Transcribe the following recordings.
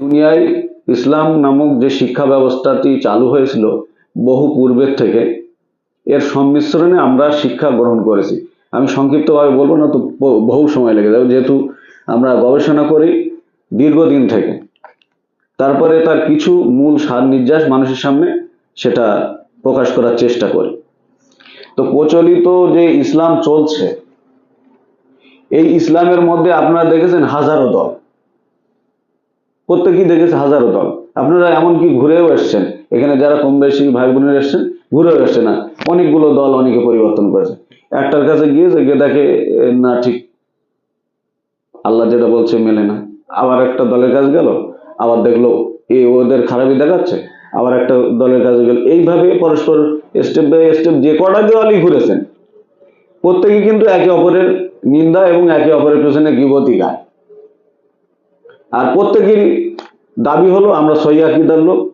দুনিয়ায় ইসলাম নামক যে শিক্ষা ব্যবস্থাটি চালু হয়েছিল বহু পূর্বের থেকে, এর সংমিশ্রণে আমরা শিক্ষা গ্রহণ করেছি। আমি সংক্ষিপ্তভাবে বলব না তো বহু সময় লেগে যাবে। যেহেতু আমরা গবেষণা করি দীর্ঘদিন থেকে, তারপরে তার কিছু মূল সার নির্যাস মানুষের সামনে সেটা প্রকাশ করার চেষ্টা করি। তো প্রচলিত যে ইসলাম চলছে এই ইসলামের মধ্যে আপনারা দেখেছেন হাজারো দল। প্রত্যেকেই দেখেছে হাজারো দল। আপনারা এমনকি ঘুরেও এসছেন। এখানে যারা কম বেশি ভাই বোনের এসছেন, ঘুরেও এসছে না। অনেকগুলো দল অনেকে পরিবর্তন করেছে। একটার কাছে গিয়েছে, গিয়ে দেখে না, ঠিক। আল্লাহ যেটা বলছে মেলে না। আবার একটা দলের কাছে গেল, আবার দেখল, এ, ওদের খারাপই দেখাচ্ছে। আবার একটা দলের কাছে গেল। এইভাবে পরস্পর স্টেপ বাই স্টেপ যে কটা দেওয়ালই ঘুরেছেন প্রত্যেকে কিন্তু একে অপরের নিন্দা এবং একে অপরের পেছনে গিবতি গায়। আর প্রত্যেকেরই দাবি হলো, আমরা সহি আকিদার লোক,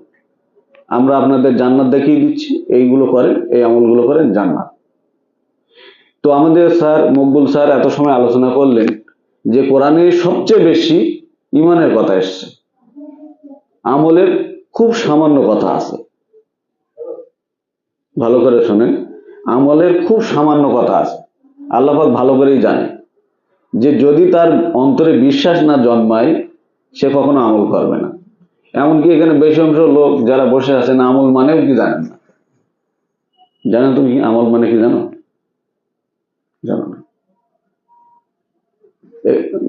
আমরা আপনাদের জান্নাত দেখিয়ে দিচ্ছি, এইগুলো করেন, এই আমলগুলো করেন, জান্নাত। তো আমাদের স্যার মকবুল স্যার এত সময় আলোচনা করলেন যে কোরআনে সবচেয়ে বেশি ইমানের কথা এসছে। আমলের খুব সামান্য কথা আছে। ভালো করে শোনেন। আমলের খুব সামান্য কথা আছে। আল্লাপাক ভালো করেই জানে। যে যদি তার অন্তরে বিশ্বাস না জন্মায়, সে কখনো আমল করবে না। এমনকি এখানে বেশি অংশ লোক যারা বসে আছেন, আমল মানেও কি জানেন না? জানো তুমি আমল মানে কি জানো? জানো না।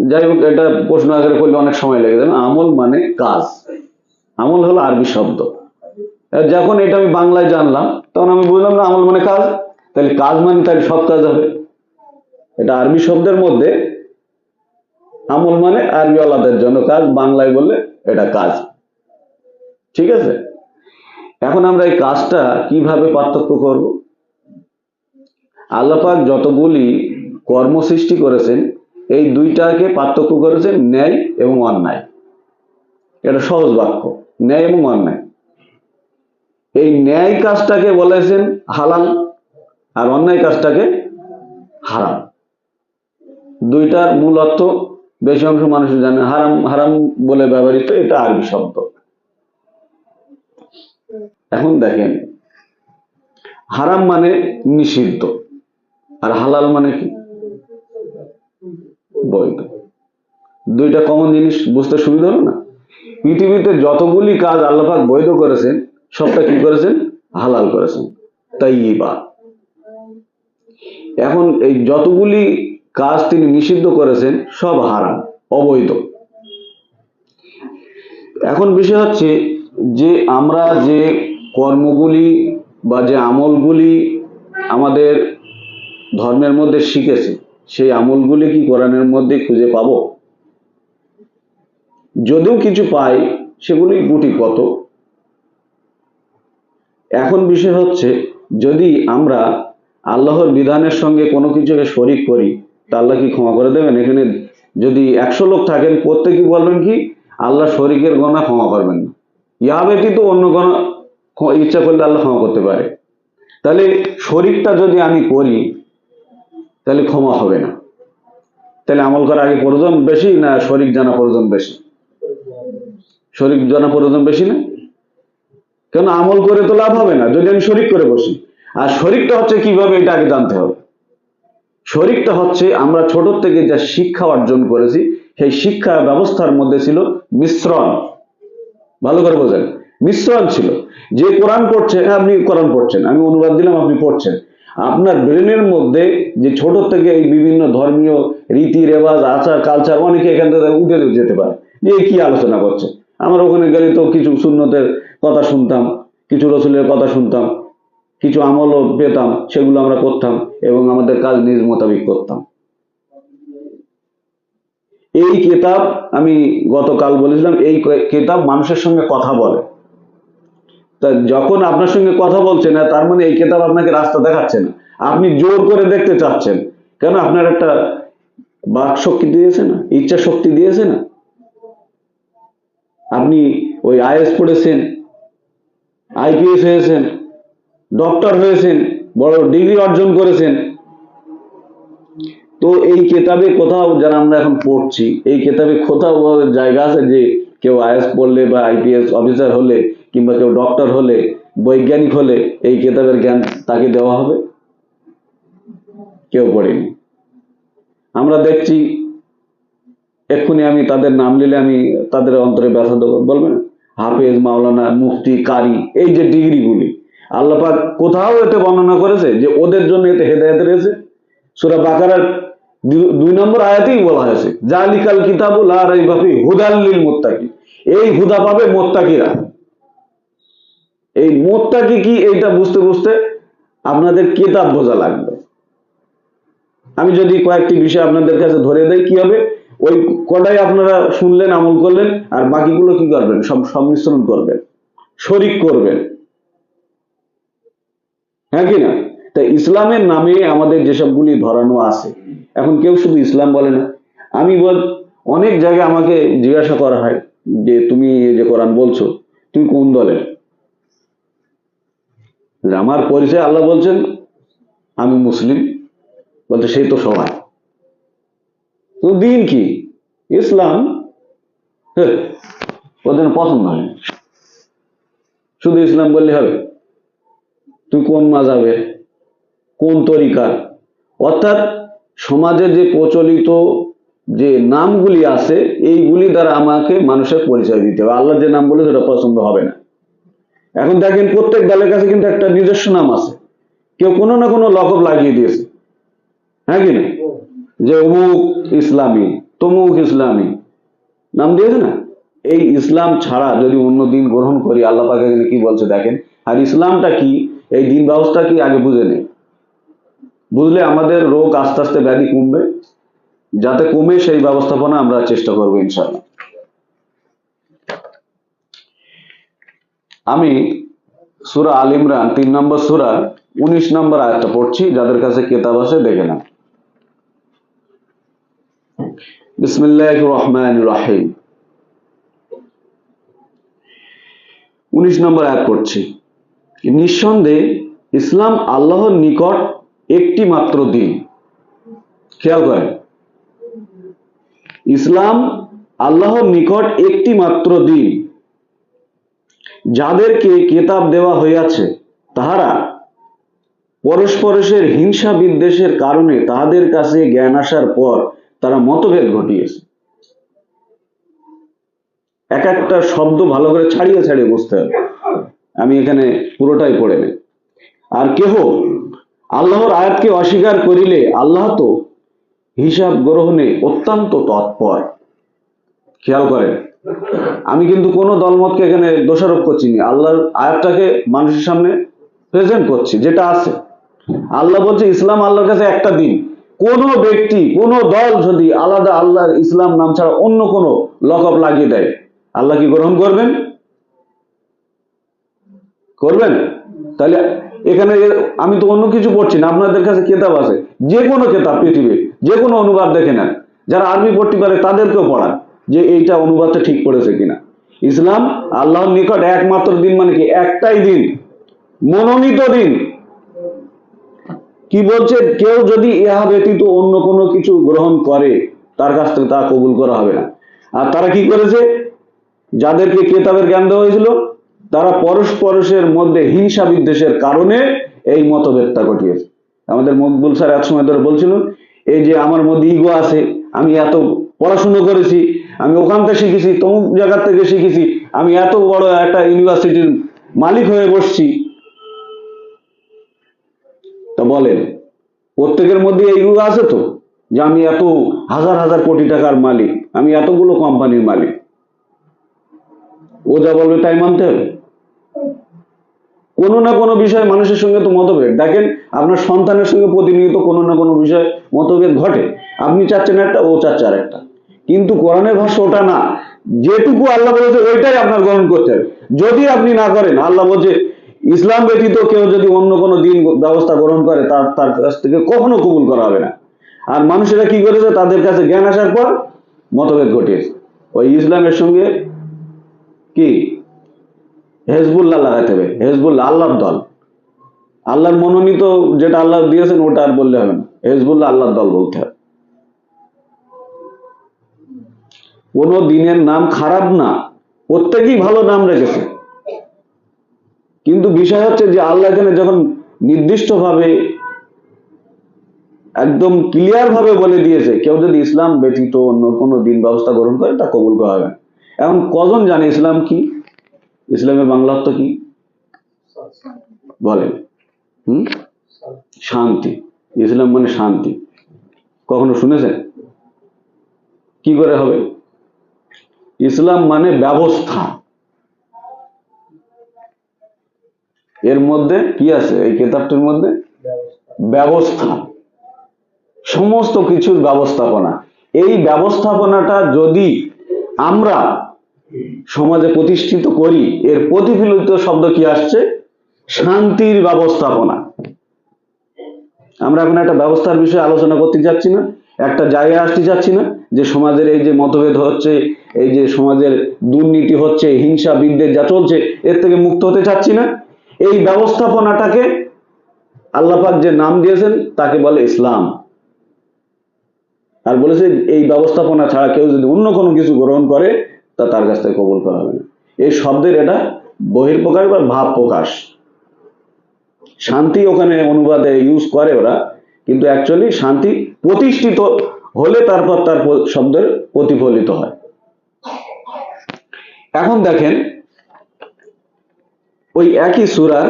যাই হোক, এটা প্রশ্ন আকারে করলে অনেক সময় লেগে যাবে। আমল মানে কাজ। আমল হলো আরবি শব্দ। যখন এটা আমি বাংলায় জানলাম, তখন আমি বুঝলাম, না, আমল মানে কাজ। তাহলে কাজ মানে তাহলে সব কাজ হবে। এটা আরবি শব্দের মধ্যে আমল মানে আরবি আলাদের জন্য কাজ, বাংলায় বললে এটা কাজ। ঠিক আছে? এখন আমরা এই কাজটা কীভাবে পার্থক্য করব? আল্লাপাক যতগুলি কর্ম সৃষ্টি করেছেন, এই দুইটাকে পার্থক্য করেছেন ন্যায় এবং অন্যায়। এটা সহজ বাক্য, ন্যায় এবং অন্যায়। এই ন্যায় কাজটাকে বলেছেন হালাল আর অন্যায় কাজটাকে হারাম। দুইটার মূল অর্থ বেশি অংশ মানুষ জানে, হারাম হারাম বলে ব্যবহৃত, এটা আরবি শব্দ। এখন দেখেন, হারাম মানে নিষিদ্ধ, আর হালাল মানে কি? বৈধ। দুইটা কমন জিনিস, বুঝতে সুবিধা হলো না? পৃথিবীতে যতগুলি কাজ আল্লাপাক বৈধ করেছেন সবটা কি করেছেন? হালাল করেছেন। তাই বা এখন এই যতগুলি কাজ তিনি নিষিদ্ধ করেছেন, সব হারাম, অবৈধ। এখন বিষয় হচ্ছে যে আমরা যে কর্মগুলি বা যে আমলগুলি আমাদের ধর্মের মধ্যে শিখেছি, সেই আমলগুলি কি কোরআনের মধ্যে খুঁজে পাবো? যদিও কিছু পাই সেগুলি গুটি কত এখন বিষয় হচ্ছে, যদি আমরা আল্লাহর বিধানের সঙ্গে কোনো কিছুকে শরিক করি, তা আল্লাহ কি ক্ষমা করে দেবেন? এখানে যদি একশো লোক থাকেন প্রত্যেকেই বলবেন কি, আল্লাহ শরিকের গণা ক্ষমা করবেন না। ইয়া ব্যতীত অন্য কোনো ইচ্ছা করলে আল্লাহ ক্ষমা করতে পারে। তাহলে শরিকটা যদি আমি করি, তাহলে ক্ষমা হবে না। তাহলে আমল করা আগে প্রয়োজন বেশি না শরিক জানা প্রয়োজন বেশি? শরিক জানা প্রয়োজন বেশি না? কেন আমল করে তো লাভ হবে না? যদি আমি শরিক করে বসি। আর শরিকটা হচ্ছে কীভাবে এটা আগে জানতে হবে। শরিকটা হচ্ছে আমরা ছোট থেকে যা শিক্ষা অর্জন করেছি সেই শিক্ষা ব্যবস্থার মধ্যে ছিল মিশ্রণ। ভালো করে বোঝেন। মিশ্রণ ছিল। যে কোরআন পড়ছে হ্যাঁ, আপনি কোরআন পড়ছেন আমি অনুবাদ দিলাম আপনি পড়ছেন। আপনার ব্রেনের মধ্যে যে ছোট থেকে এই বিভিন্ন ধর্মীয় রীতি রেওয়াজ আচার কালচার অনেকে এখান থেকে উঠে যেতে পারে। যে কি আলোচনা করছে? আমরা ওখানে গেলে তো কিছু সুন্নতের কথা শুনতাম, কিছু রসুলের কথা শুনতাম, কিছু আমলও পেতাম, সেগুলো আমরা করতাম এবং আমাদের কাজ নিজ মোতাবিক করতাম। এই কেতাব আমি গতকাল বলেছিলাম, এই কেতাব মানুষের সঙ্গে কথা বলে। তা যখন আপনার সঙ্গে কথা বলছে না, তার মানে এই কেতাব আপনাকে রাস্তা দেখাচ্ছে না। আপনি জোর করে দেখতে চাচ্ছেন, কেন আপনার একটা বাক শক্তি দিয়েছে না, ইচ্ছা শক্তি দিয়েছে না? আপনি ওই আইএস পড়েছেন, আইপিএস হয়েছেন, ডক্টর হয়েছেন, বড় ডিগ্রি অর্জন করেছেন। তো এই কেতাবে কোথাও যারা আমরা এখন পড়ছি, এই কেতাবে কোথাও জায়গা আছে যে কেউ আইএস পড়লে বা আইপিএস অফিসার হলে কিংবা কেউ ডক্টর হলে, বৈজ্ঞানিক হলে এই কেতাবের জ্ঞান তাকে দেওয়া হবে? কেউ পড়েনি। আমরা দেখছি এক্ষুনি আমি তাদের নাম নিলে আমি তাদের অন্তরে ব্যথা দেবো। বলবেন হাফেজ, মাওলানা, মুফতি, কারি, এই যে ডিগ্রিগুলি। আল্লাপাক কোথাও এতে বর্ণনা করেছে যে ওদের জন্য এতে হেদায়ত রয়েছে। সুরা বাকারার দুই নম্বর আয়াতেই বলা হয়েছে, জালিকাল কিতাবু লা হুদাল্লিল মুত্তাকি। এই হুদা পাবে মোত্তাকিরা। এই মোত্তাকি কি এইটা বুঝতে বুঝতে আপনাদের কিতাব বোঝা লাগবে। আমি যদি কয়েকটি বিষয় আপনাদের কাছে ধরে দেই, কি হবে? ওই কটাই আপনারা শুনলেন, আমল করলেন, আর বাকিগুলো কি করবেন? সব সংমিশ্রণ করবেন, শরিক করবেন। হ্যাঁ কি না? তাই ইসলামের নামে আমাদের যেসবগুলি ধরানো আছে, এখন কেউ শুধু ইসলাম বলে না। আমি বল, অনেক জায়গায় আমাকে জিজ্ঞাসা করা হয় যে, তুমি যে কোরআন বলছো, তুমি কোন দলের? আমার পরিচয় আল্লাহ বলছেন, আমি মুসলিম। বলতে সেই তো সবাই। তো দিন কি? ইসলাম? ওদের পছন্দ হয় শুধু ইসলাম বললে হবে। তুই কোন মাজাবে কোন তরিকার? অর্থাৎ সমাজে যে প্রচলিত যে নামগুলি আছে, এইগুলি দ্বারা আমাকে মানুষের পরিচয় দিতে হবে। আল্লাহ যে নাম বলে সেটা পছন্দ হবে না। এখন দেখেন, প্রত্যেক দলের কাছে কিন্তু একটা নিজস্ব নাম আছে। কেউ কোনো না কোনো লকব লাগিয়ে দিয়েছে। হ্যাঁ কি না? যে অমুক ইসলামী, তমুক ইসলামী। নাম দিয়েছে না? এই ইসলাম ছাড়া যদি অন্য দিন গ্রহণ করি, আল্লাহ পাক কি বলছে দেখেন? আর ইসলামটা কি? এই দিন ব্যবস্থা কি আগে বুঝে নেই। বুঝলে আমাদের রোগ আস্তে আস্তে ব্যাধি কমবে। যাতে কমে সেই ব্যবস্থাপনা আমরা চেষ্টা করব ইনশাআল্লাহ। আমি সুরা আল ইমরান, তিন নম্বর সুরা, উনিশ নম্বর আয়াতটা পড়ছি, যাদের কাছে কেতাব আছে দেখে না বিসমিল্লাহ রহমান রাহিম উনিশ নম্বর আয়াত পড়ছি। নিঃসন্দেহে ইসলাম আল্লাহর নিকট একটি মাত্র দিন। খেয়াল করেন। ইসলাম আল্লাহর নিকট একটি মাত্র দিন। যাদেরকে কেতাব দেওয়া হইয়াছে, তাহারা পরস্পরের হিংসা বিদ্বেষের কারণে তাহাদের কাছে জ্ঞান আসার পর তারা মতভেদ ঘটিয়েছে। এক একটা শব্দ ভালো করে ছাড়িয়ে ছাড়িয়ে বুঝতে হবে। আমি এখানে পুরোটাই পড়ে নেই। আর কেহ আল্লাহর আয়াতকে অস্বীকার করিলে আল্লাহ তো হিসাব গ্রহণে অত্যন্ত তৎপর। খেয়াল করেন, আমি কিন্তু কোনো দলমতকে এখানে দোষারোপ করছি না। আল্লাহর আয়াতটাকে মানুষের সামনে প্রেজেন্ট করছি, যেটা আছে। আল্লাহ বলছে, ইসলাম আল্লাহর কাছে একটা দিন। কোন ব্যক্তি, কোন দল যদি আলাদা আল্লাহর ইসলাম নাম ছাড়া অন্য কোনো লকব লাগিয়ে দেয়, আল্লাহ কি গ্রহণ করবেন? করবেন? তাহলে এখানে আমি তো অন্য কিছু পড়ছি না, আপনাদের কাছে কেতাব আছে। যে কোনো কেতাব পৃথিবীর, যে কোনো অনুবাদ দেখে নেন। যারা আরবি পড়তে পারে তাদেরকেও পড়ান যে এইটা অনুবাদটা ঠিক পড়েছে কিনা। ইসলাম আল্লাহর নিকট একমাত্র দিন মানে কি? একটাই দিন। মনোনীত দিন। কি বলছে? কেউ যদি ইহা ব্যতীত অন্য কোনো কিছু গ্রহণ করে, তার কাছ থেকে তা কবুল করা হবে না। আর তারা কি করেছে? যাদেরকে কেতাবের জ্ঞান দেওয়া হয়েছিল, তারা পরস্পরের মধ্যে হিংসা বিদ্বেষের কারণে এই মতভেদটা ঘটিয়েছে। আমাদের মকবুল স্যার এক সময় ধরে বলছিল, এই যে আমার মধ্যে ইগো আছে, আমি এত পড়াশুনো করেছি, আমি ওখান থেকে শিখেছি, তমুক জায়গার থেকে শিখেছি, আমি এত বড় একটা ইউনিভার্সিটির মালিক হয়ে বসছি তা বলেন, প্রত্যেকের মধ্যে এইগুলো আছে তো? যে আমি এত হাজার হাজার কোটি টাকার মালিক, আমি এতগুলো কোম্পানির মালিক। ও যা বলবে তাই মানতে হবে। কোনো না কোনো বিষয়ে মানুষের সঙ্গে তো মতভেদ। দেখেন, আপনার সন্তানের সঙ্গে প্রতিনিয়ত কোনো না কোনো বিষয়ে মতভেদ ঘটে। আপনি চাচ্ছেন একটা, ও চাচ্ছে আর একটা কিন্তু কোরআনের ভাষ্য ওটা না। যেটুকু আল্লাহ বলেছে, ওইটাই আপনার গ্রহণ করতে হবে। যদি আপনি না করেন, আল্লাহ বলছে ইসলাম ব্যতীত কেউ যদি অন্য কোনো দিন ব্যবস্থা গ্রহণ করে, তার তার কাছ থেকে কখনো কবুল করা হবে না। আর মানুষেরা কি করেছে? তাদের কাছে জ্ঞান আসার পর মতভেদ ঘটিয়েছে ওই ইসলামের সঙ্গে কি? হেজবুল্লাহ লাগাতে হবে। হেজবুল্লাহ আল্লাহর দল। আল্লাহর মনোনীত যেটা আল্লাহ দিয়েছেন, ওটা আর বললে হবে না। হেজবুল্লাহ আল্লাহর দল বলতে হবে। কোন দিনের নাম খারাপ না। প্রত্যেকেই ভালো নাম রেখেছে। কিন্তু বিষয় হচ্ছে যে আল্লাহ এখানে যখন নির্দিষ্টভাবে একদম ক্লিয়ার ভাবে বলে দিয়েছে, কেউ যদি ইসলাম ব্যতীত অন্য কোনো দিন ব্যবস্থা গ্রহণ করে, তা কবুল করা হবে এখন কজন জানে ইসলাম কি? ইসলামের বাংলা অর্থ কি? বলেন। হুম? শান্তি। ইসলাম মানে শান্তি। কখনো শুনেছেন? কি করে হবে? ইসলাম মানে ব্যবস্থা। এর মধ্যে কি আছে? এই কেতাবটির মধ্যে? ব্যবস্থা। সমস্ত কিছুর ব্যবস্থাপনা। এই ব্যবস্থাপনাটা যদি আমরা সমাজে প্রতিষ্ঠিত করি, এর প্রতিফলিত শব্দ কি আসছে? শান্তির ব্যবস্থাপনা। আমরা এখন একটা ব্যবস্থার বিষয়ে আলোচনা করতে যাচ্ছি না। একটা জায়গায় আসতে যাচ্ছি না যে সমাজের এই যে মতভেদ হচ্ছে, এই যে সমাজের দুর্নীতি হচ্ছে, হিংসা বিদ্বেষ যা চলছে, এর থেকে মুক্ত হতে চাচ্ছি না। এই ব্যবস্থাপনাটাকে আল্লাপাক যে নাম দিয়েছেন, তাকে বলে ইসলাম। আর বলেছে, এই ব্যবস্থাপনা ছাড়া কেউ যদি অন্য কোনো কিছু গ্রহণ করে, তা তার কাছ থেকে কবুল করা হবে এই শব্দের এটা বহির্প্রকাশ বা ভাব প্রকাশ। শান্তি ওখানে অনুবাদে ইউজ করে ওরা, কিন্তু অ্যাকচুয়ালি শান্তি প্রতিষ্ঠিত হলে তারপর তার শব্দের প্রতিফলিত হয়। এখন দেখেন ওই একই সুরার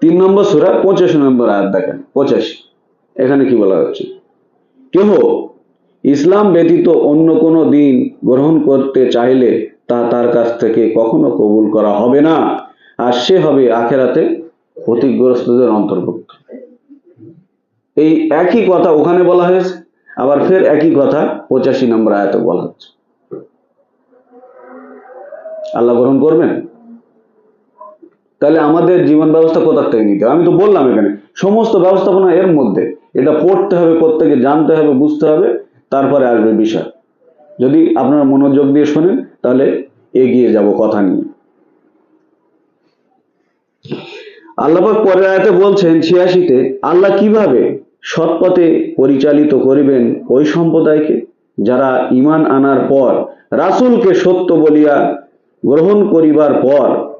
তিন নম্বর সুরা, পঁচাশি নম্বর আয়াত দেখেন, পঁচাশি। এখানে কি বলা হচ্ছে? কেহ ইসলাম ব্যতীত অন্য কোনো দিন গ্রহণ করতে চাইলে তা তার কাছ থেকে কখনো কবুল করা হবে না, আর সে হবে আখেরাতে ক্ষতিগ্রস্তদের অন্তর্ভুক্ত। এই একই কথা ওখানে বলা হয়েছে। আবার ফের একই কথা, পঁচাশি নম্বর আয়াতে বলা হচ্ছে। আল্লাহ গ্রহণ করবেন? তাহলে আমাদের জীবন ব্যবস্থা কোথার থেকে নিতে আমি তো বললাম এখানে, সমস্ত ব্যবস্থাপনা এর মধ্যে। এটা পড়তে হবে, প্রত্যেকে জানতে হবে, বুঝতে হবে, তারপরে আসবে বিষয়। যদি আপনারা মনোযোগ দিয়ে শোনেন, তাহলে এগিয়ে যাব কথা নিয়ে। আল্লাপাক পরের আয়াতে বলছেন ছিয়াশিতে, আল্লাহ কীভাবে সৎপথে পরিচালিত করিবেন ওই সম্প্রদায়কে, যারা ঈমান আনার পর, রাসূলকে সত্য বলিয়া গ্রহণ করিবার পর,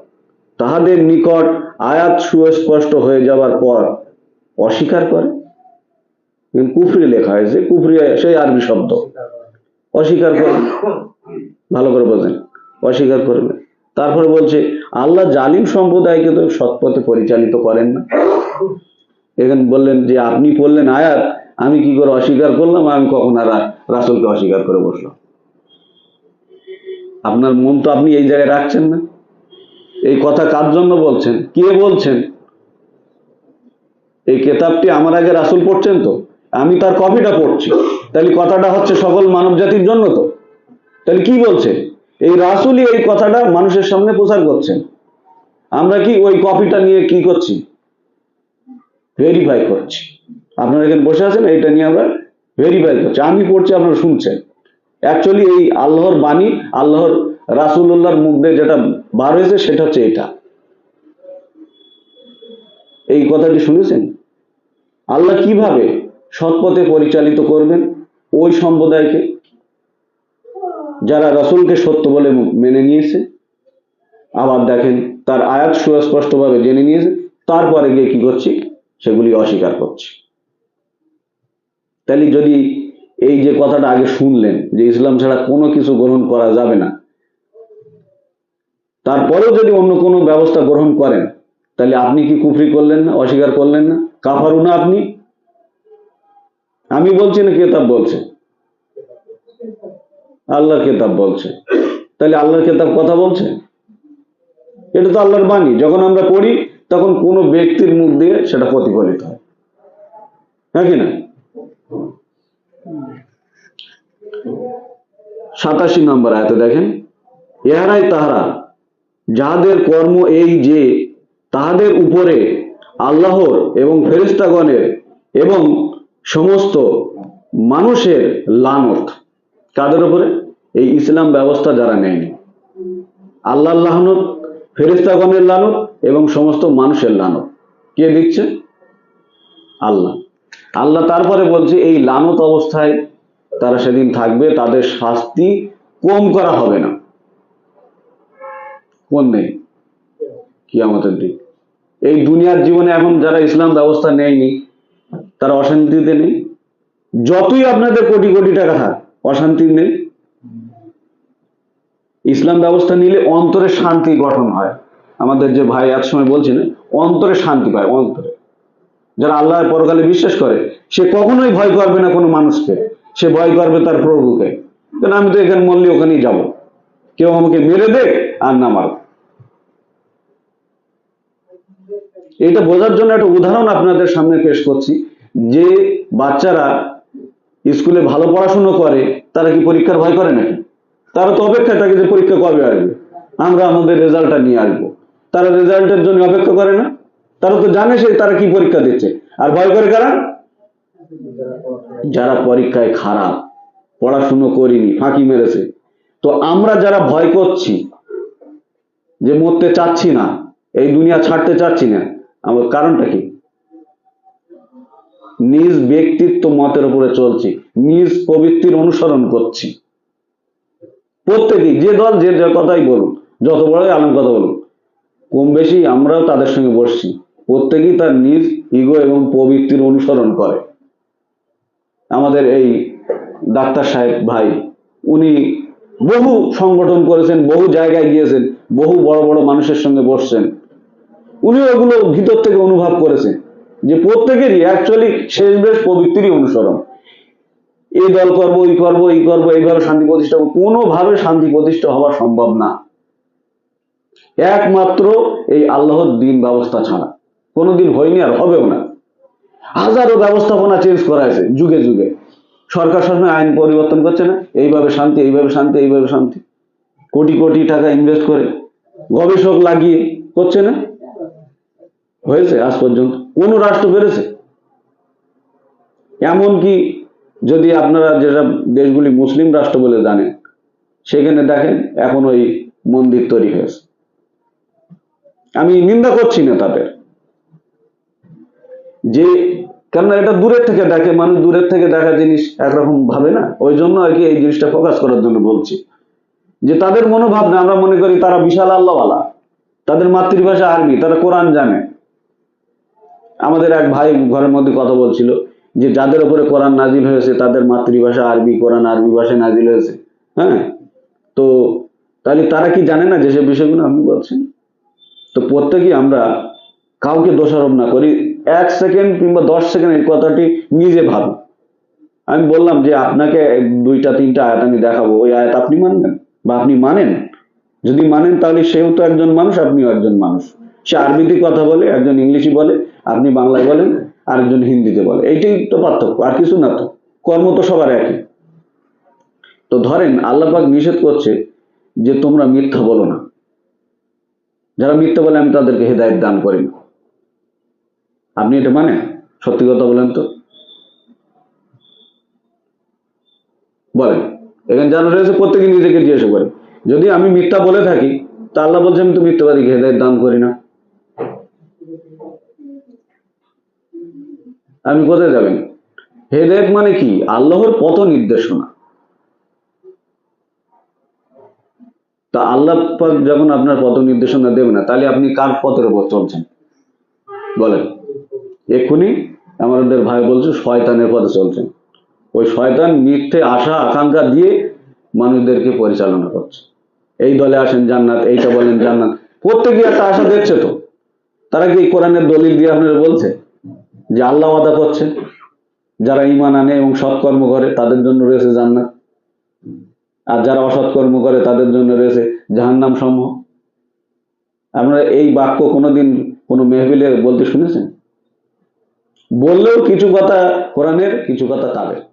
তাহাদের নিকট আয়াত সুস্পষ্ট হয়ে যাবার পর অস্বীকার করে। কিন্তু কুফরি লেখা হয়েছে, কুফরি সেই আরবি শব্দ। অস্বীকার করে। ভালো করে বোঝেন। অস্বীকার করবে। তারপরে বলছে, আল্লাহ জালিম সম্প্রদায়কে তো সৎপথে পরিচালিত করেন না। এখানে বললেন যে, আপনি পড়লেন আয়াত, আমি কি করে অস্বীকার করলাম? আমি কখন আর রাসুলকে অস্বীকার করে বসলাম? আপনার মন তো আপনি এই জায়গায় রাখছেন না। এই কথা কার জন্য বলছেন? কে বলছেন? এই কেতাবটি আমার আগে রাসুল পড়ছেন তো? আমি তার কপিটা পড়ছি। তাহলে কথাটা হচ্ছে সকল মানব জাতির জন্য তো। তাহলে কি বলছে? এই রাসুলই এই কথাটা মানুষের সামনে প্রচার করছেন। আমরা কি ওই কপিটা নিয়ে কি করছি? ভেরিফাই করছি। আপনারা এখানে বসে আছেন, এইটা নিয়ে আমরা ভেরিফাই করছি। আমি পড়ছি, আপনারা শুনছেন। অ্যাকচুয়ালি এই আল্লাহর বাণী, আল্লাহর রাসুল্লাহর মুখ দিয়ে যেটা বার হয়েছে, সেটা হচ্ছে এটা। এই কথাটি শুনেছেন? আল্লাহ কীভাবে সৎপথে পরিচালিত করবেন ওই সম্প্রদায়কে? যারা রাসূলকে সত্য বলে মেনে নিয়েছে। আবার দেখেন, তার আয়াত সুস্পষ্টভাবে জেনে নিয়েছে। তারপরে গিয়ে কি করছি? সেগুলি অস্বীকার করছি। তাহলে যদি এই যে কথাটা আগে শুনলেন, যে ইসলাম ছাড়া কোনো কিছু গ্রহণ করা যাবে না, তারপরেও যদি অন্য কোনো ব্যবস্থা গ্রহণ করেন, তাহলে আপনি কি কুফরি করলেন না, অস্বীকার করলেন না? কাফারু না আপনি? আমি বলছি না কেতাব বলছে। আল্লাহর কেতাব বলছে। তাহলে আল্লাহর কেতাব কথা বলছে? এটা তো আল্লাহর বাণী। যখন আমরা পড়ি তখন কোনো ব্যক্তির মুখ দিয়ে সেটা প্রতিফলিত হয়। হ্যাঁ কি না? সাতাশি নম্বর আয়তে দেখেন, ইহারাই তাহারা, যাহাদের কর্ম এই যে, তাহাদের উপরে আল্লাহর এবং ফেরেস্তাগণের এবং সমস্ত মানুষের লানত। কাদের উপরে? এই ইসলাম ব্যবস্থা যারা নেয়নি। আল্লাহ লানত ফেরেস্তাগণের লানত এবং সমস্ত মানুষের লানত। কে দিচ্ছে আল্লাহ। আল্লাহ তারপরে বলছে, এই লানত অবস্থায় তারা সেদিন থাকবে, তাদের শাস্তি কম করা হবে না। কোন নেই? কিয়ামতের দিন। এই দুনিয়ার জীবনে এখন যারা ইসলাম ব্যবস্থা নেয়নি, তারা অশান্তিতে নেই। যতই আপনাদের কোটি কোটি টাকা থাক, অশান্তি নেই। ইসলাম ব্যবস্থা নিলে অন্তরে শান্তি গঠন হয়। আমাদের যে ভাই এক সময় বলছেন, অন্তরে শান্তি পায়, অন্তরে। যারা আল্লাহর পরকালে বিশ্বাস করে, সে কখনোই ভয় করবে না কোনো মানুষকে। সে ভয় করবে তার প্রভুকে। কারণ আমি তো এখানে মরলে ওখানেই যাব। কেউ আমাকে মেরে দে আর না মার এটা বোঝার জন্য একটা উদাহরণ আপনাদের সামনে পেশ করছি। যে বাচ্চারা স্কুলে ভালো পড়াশুনো করে, তারা কি পরীক্ষার ভয় করে নাকি? তারা তো অপেক্ষা থাকে যে পরীক্ষা কবে আসবে? আমরা আমাদের রেজাল্টটা নিয়ে আসব। তারা রেজাল্টের জন্য অপেক্ষা করে না। তারা তো জানে সে তারা কি পরীক্ষা দিচ্ছে। আর ভয় করে কারা? যারা পরীক্ষায় খারাপ, পড়াশুনো করিনি, ফাঁকি মেরেছে। তো আমরা যারা ভয় করছি, যে মরতে চাচ্ছি না, এই দুনিয়া ছাড়তে চাচ্ছি না, আমার কারণটা কি? নিজ ব্যক্তিত্ব মতের উপরে চলছি, নিজ প্রবৃত্তির অনুসরণ করছি। প্রত্যেকেই, যে দল, যে কথাই বলুন যত বড়ই আলম কথা বলুন কম বেশি আমরাও তাদের সঙ্গে বসছি। প্রত্যেকেই তার নিজ ইগো এবং প্রবৃত্তির অনুসরণ করে। আমাদের এই ডাক্তার সাহেব ভাই, উনি বহু সংগঠন করেছেন, বহু জায়গায় গিয়েছেন, বহু বড় বড় মানুষের সঙ্গে বসছেন। উনি ওগুলো ভিতর থেকে অনুভব করেছেন যে প্রত্যেকেরই অ্যাকচুয়ালি শেষ বেশ প্রবৃত্তিরই অনুসরণ। এই দল করব, এই করব এই করব, এইভাবে শান্তি প্রতিষ্ঠা কোনোভাবে শান্তি প্রতিষ্ঠা হওয়া সম্ভব না। একমাত্র এই আল্লাহর দিন ব্যবস্থা ছাড়া। কোনোদিন হয়নি আর হবেও না। হাজারো ব্যবস্থাপনা চেঞ্জ করা হয়েছে যুগে যুগে। সরকার সবসময় আইন পরিবর্তন করছে না। এইভাবে শান্তি এইভাবে শান্তি এইভাবে শান্তি। কোটি কোটি টাকা ইনভেস্ট করে গবেষক লাগিয়ে করছে না? হয়েছে আজ পর্যন্ত। কোন রাষ্ট্র পেরেছে? এমনকি যদি আপনারা যেটা দেশগুলি মুসলিম রাষ্ট্র বলে জানেন, সেখানে দেখেন এখন ওই মন্দির তৈরি হয়েছে। নিন্দা করছি না তাদের যে, কেননা এটা দূরের থেকে দেখে, মানুষ দূরের থেকে দেখা জিনিস একরকম ভাবে না। ওই জন্য আর কি এই জিনিসটা ফোকাস করার জন্য বলছি। যে তাদের মনোভাবনা আমরা মনে করি তারা বিশাল আল্লাহওয়ালা। তাদের মাতৃভাষা আরবি, তারা কোরআন জানে। আমাদের এক ভাই ঘরের মধ্যে কথা বলছিল যে, যাদের উপরে কোরআন নাজিল হয়েছে, তাদের মাতৃভাষা আরবি, কোরআন আরবি ভাষায় নাজিল হয়েছে। হ্যাঁ? তো তাহলে তারা কি জানে না যে যেসব বিষয়গুলো আপনি বলছেন তো প্রত্যেকেই আমরা কাউকে দোষারোপ না করি। এক সেকেন্ড কিংবা দশ সেকেন্ড এই কথাটি নিজে ভাবি আমি বললাম যে আপনাকে দুইটা, তিনটা আয়াত আমি দেখাবো। ওই আয়াত আপনি মানবেন বা আপনি মানেন। যদি মানেন তাহলে সেও তো একজন মানুষ, আপনিও একজন মানুষ। সে আরবিতে কথা বলে, একজন ইংলিশে বলে, আপনি বাংলায় বলেন, আরেকজন হিন্দিতে বলে। এইটাই তো পার্থক্য, আর কিছু না তো। কর্ম তো সবার একই। তো ধরেন আল্লাপাক নিষেধ করছে যে তোমরা মিথ্যা বলো না। যারা মিথ্যা বলে আমি তাদেরকে হেদায়ত দান করি না। আপনি এটা মানে সত্যি কথা বলেন তো। বলেন। এখানে যারা রয়েছে প্রত্যেকে নিজেকে জিজ্ঞাসা করে। যদি আমি মিথ্যা বলে থাকি, তা আল্লাহ বলছে আমি তো মিথ্যাবাদীকে হেদায়ত দান করি না। আপনি কোথায় যাবেন? হেদায়ত মানে কি? আল্লাহর পথ নির্দেশনা তা আল্লাহ যখন আপনার পথ নির্দেশনা দেবে না, তাহলে আপনি কার পথের উপর চলছেন? বলেন। এক্ষুনি আমাদের ভাই বলছে, শয়তানের পথে চলছেন। ওই শয়তান মিথ্যে আশা, আকাঙ্ক্ষা দিয়ে মানুষদেরকে পরিচালনা করছে। এই দলে আসেন জান্নাত, এইটা বলেন জান্নাত। প্রত্যেকে একটা আশা দেখছে তো। তারা কি কোরআনের দলিল দিয়ে আপনারা বলছে যে আল্লাহ আদা করছে? যারা ইমান আনে এবং সৎকর্ম করে, তাদের জন্য রয়েছে জান্নাত। আর যারা অসৎকর্ম করে, তাদের জন্য রয়েছে জাহান্নাম সমূহ। আমরা এই বাক্য কোনোদিন কোনো মেহবিলে বলতে শুনেছেন? বললেও কিছু কথা কোরআনের, কিছু কথা তাদের।